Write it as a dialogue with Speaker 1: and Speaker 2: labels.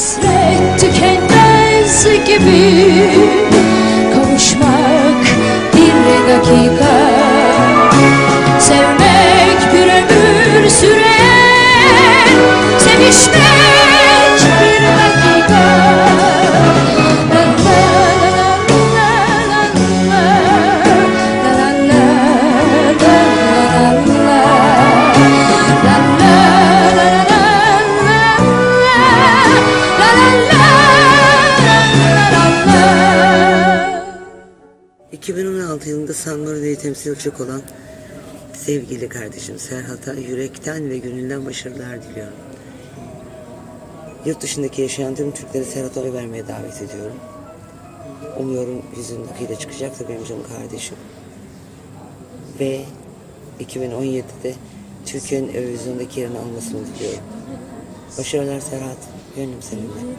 Speaker 1: Hasret tükenmez gibi Kavuşmak bir dakika. Sevmek bir ömür
Speaker 2: 2016 yılında San Marino'yu temsil edecek olan sevgili kardeşim Serhat'a yürekten ve gönülden başarılar diliyorum. Yurt dışındaki yaşayan tüm Türkleri Serhat'a oy vermeye davet ediyorum. Umuyorum yüzündekiyle çıkacaktır benim canım kardeşim. Ve 2017'de Türkiye'nin Eurovision'daki yerini almasını diliyorum. Başarılar Serhat. Gönlüm seninle.